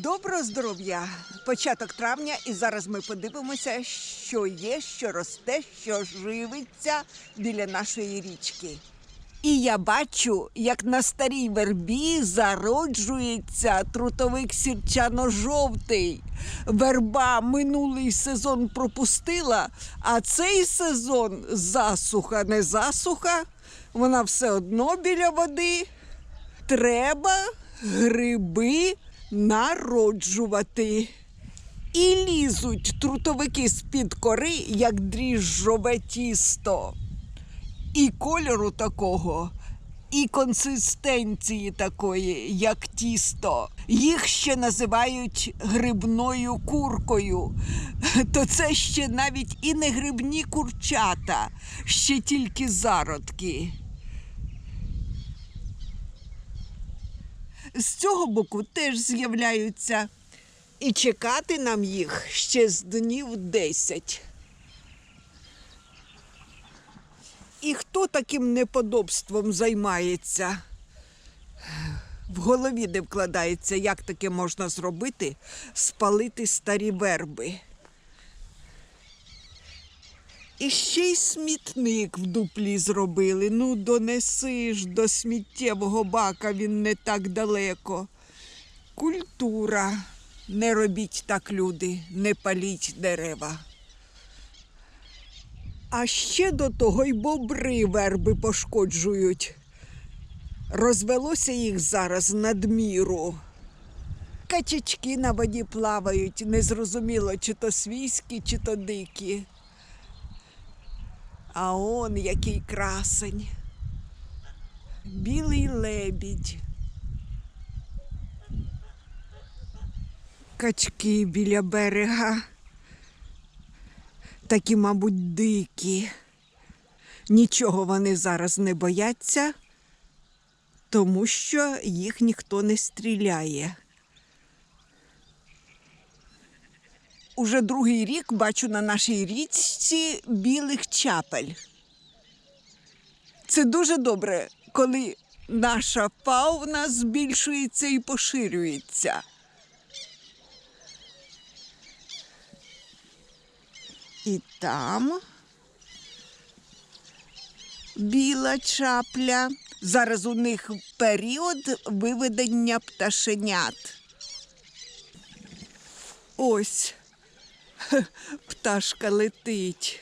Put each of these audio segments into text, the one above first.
Доброго здоров'я! Початок травня, і зараз ми подивимося, що є, що росте, що живиться біля нашої річки. І я бачу, як на старій вербі зароджується трутовик сірчано-жовтий. Верба минулий сезон пропустила, а цей сезон засуха, не засуха. Вона все одно біля води. Треба гриби народжувати. І лізуть трутовики з-під кори, як дріжджове тісто. І кольору такого, і консистенції такої, як тісто. Їх ще називають грибною куркою. То це ще навіть і не грибні курчата, ще тільки зародки. З цього боку теж з'являються. І чекати нам їх ще з днів 10. І хто таким неподобством займається? В голові не вкладається, як таке можна зробити, спалити старі верби. І ще й смітник в дуплі зробили. Ну, донеси ж до сміттєвого бака він не так далеко. Культура. Не робіть так, люди, не паліть дерева. А ще до того й бобри верби пошкоджують. Розвелося їх зараз надміру. Качечки на воді плавають, незрозуміло, чи то свійські, чи то дикі. А он який красень. Білий лебідь. Качки біля берега. Такі, мабуть, дикі. Нічого вони зараз не бояться, тому що їх ніхто не стріляє. Уже другий рік бачу на нашій річці білих чапель. Це дуже добре, коли наша фауна збільшується і поширюється. І там біла чапля. Зараз у них період виведення пташенят. Ось пташка летить.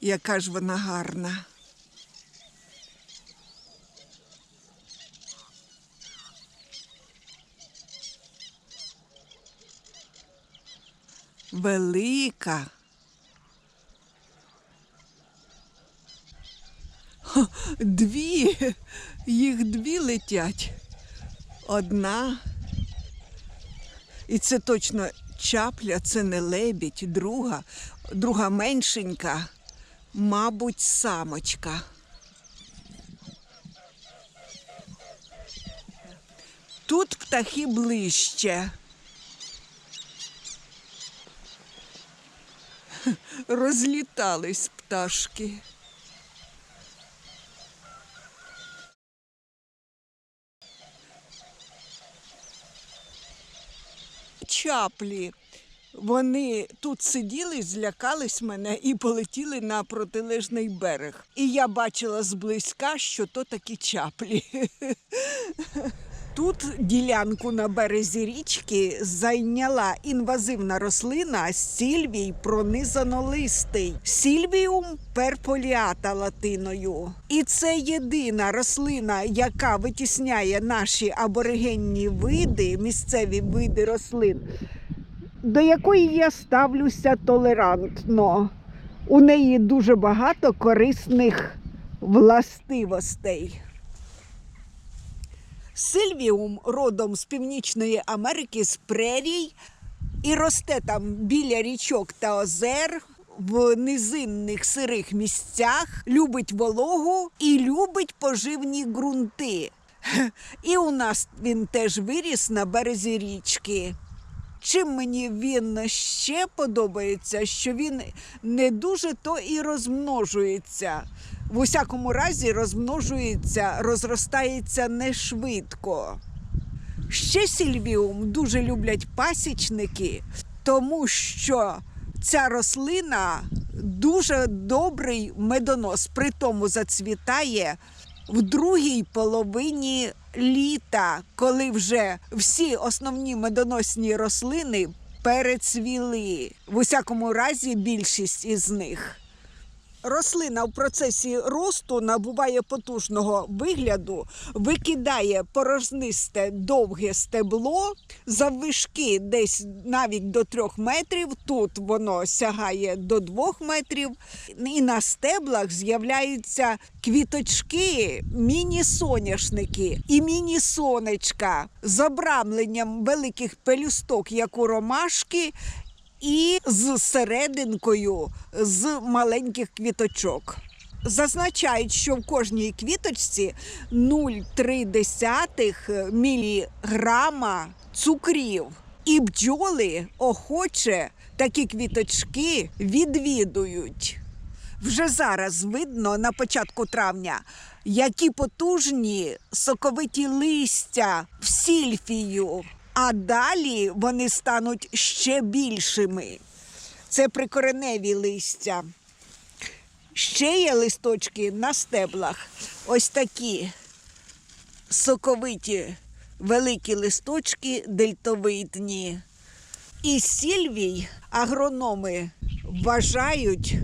Яка ж вона гарна. Велика. Дві, їх дві летять. Одна. І це точно чапля, це не лебідь, друга, друга меншенька, мабуть, самочка. Тут птахи ближче. Розлітались пташки. Чаплі. Вони тут сиділи, злякались мене і полетіли на протилежний берег. І я бачила зблизька, що то такі чаплі. Тут ділянку на березі річки зайняла інвазивна рослина сільвій пронизанолистий, сільвіум перполіата латиною. І це єдина рослина, яка витісняє наші аборигенні види, місцеві види рослин, до якої я ставлюся толерантно. У неї дуже багато корисних властивостей. Сильвіум родом з Північної Америки, з прерій, і росте там біля річок та озер. В низинних сирих місцях любить вологу і любить поживні ґрунти. І у нас він теж виріс на березі річки. Чим мені він ще подобається, що він не дуже то і розмножується. В усякому разі розмножується, розростається не швидко. Ще сільвіум дуже люблять пасічники, тому що ця рослина дуже добрий медонос, при тому зацвітає в другій половині літа, коли вже всі основні медоносні рослини перецвіли. В усякому разі, більшість із них. Рослина в процесі росту набуває потужного вигляду, викидає порожнисте довге стебло заввишки десь навіть до трьох метрів. Тут воно сягає до двох метрів. І на стеблах з'являються квіточки, міні-соняшники і міні-сонечка з обрамленням великих пелюсток, як у ромашки, і з серединкою з маленьких квіточок. Зазначають, що в кожній квіточці 0,3 міліграма цукрів. І бджоли охоче такі квіточки відвідують. Вже зараз видно на початку травня, які потужні соковиті листя в сільфію, а далі вони стануть ще більшими. Це прикореневі листя. Ще є листочки на стеблах. Ось такі соковиті великі листочки дельтовидні. І сільвій агрономи вважають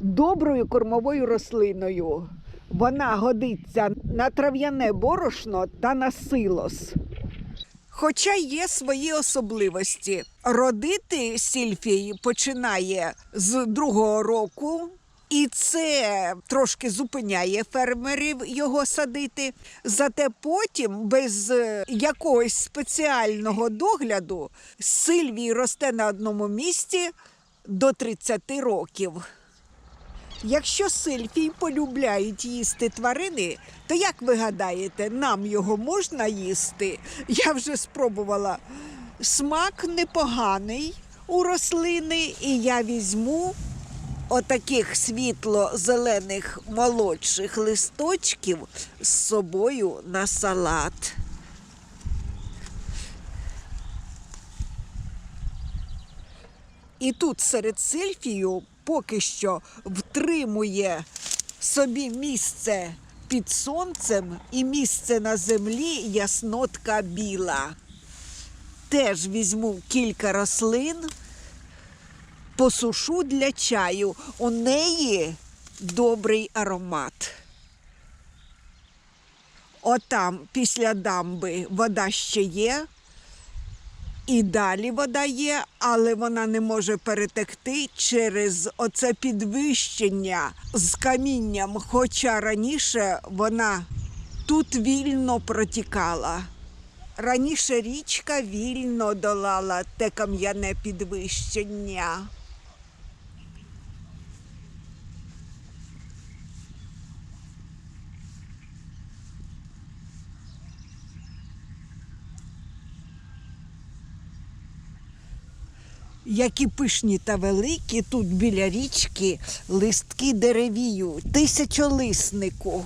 доброю кормовою рослиною. Вона годиться на трав'яне борошно та на силос. Хоча є свої особливості. Родити сільфій починає з другого року, і це трошки зупиняє фермерів його садити. Зате потім, без е, якогось спеціального догляду, сильвій росте на одному місці до 30 років. Якщо сильфій полюбляють їсти тварини, то як ви гадаєте, нам його можна їсти? Я вже спробувала. Смак непоганий у рослини, і я візьму отаких світло-зелених молодших листочків з собою на салат. І тут серед сильфію поки що втримує собі місце під сонцем і місце на землі яснотка біла. Теж візьму кілька рослин, посушу для чаю. У неї добрий аромат. Отам після дамби вода ще є. І далі вода є, але вона не може перетекти через оце підвищення з камінням. Хоча раніше вона тут вільно протікала. Раніше річка вільно долала те кам'яне підвищення. Які пишні та великі тут біля річки листки деревію, тисячолиснику.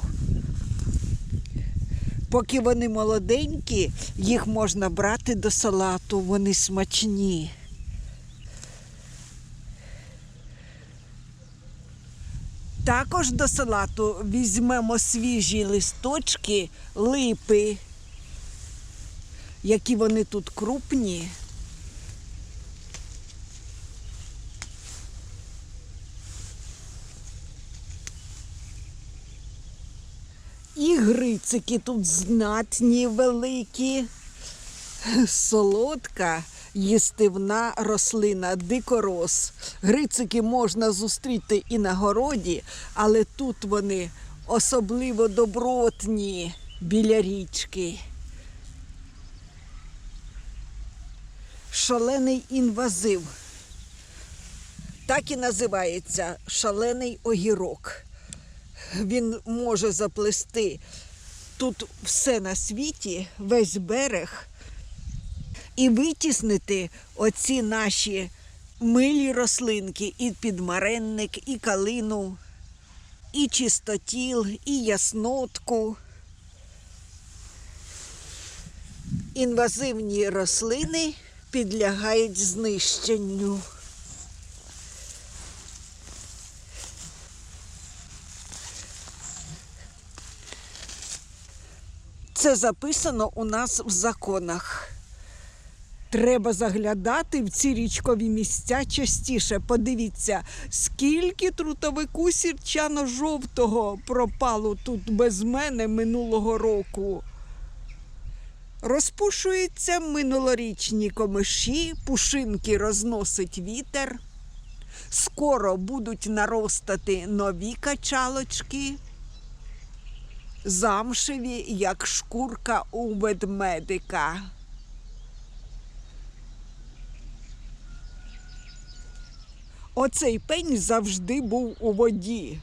Поки вони молоденькі, їх можна брати до салату, вони смачні. Також до салату візьмемо свіжі листочки липи, які вони тут крупні. І грицики тут знатні, великі, солодка їстивна рослина, дикорос. Грицики можна зустріти і на городі, але тут вони особливо добротні біля річки. Шалений інвазив. Так і називається шалений огірок він може заплести тут все на світі, весь берег, і витіснити оці наші милі рослинки, і підмаренник, і калину, і чистотіл, і яснотку. Інвазивні рослини підлягають знищенню. Це записано у нас в законах. Треба заглядати в ці річкові місця частіше. Подивіться, скільки трутовику сірчано-жовтого пропало тут без мене минулого року. Розпушуються минулорічні комиші, пушинки розносить вітер. Скоро будуть наростати нові качалочки, замшеві, як шкурка у ведмедика. Оцей пень завжди був у воді.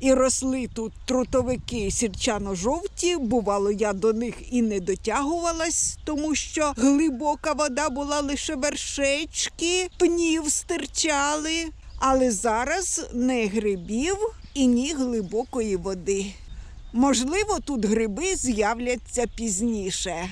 І росли тут трутовики сірчано-жовті. Бувало, я до них і не дотягувалась, тому що глибока вода була лише вершечки, пнів стирчали. Але зараз не грибів і ні глибокої води. Можливо, тут гриби з'являться пізніше.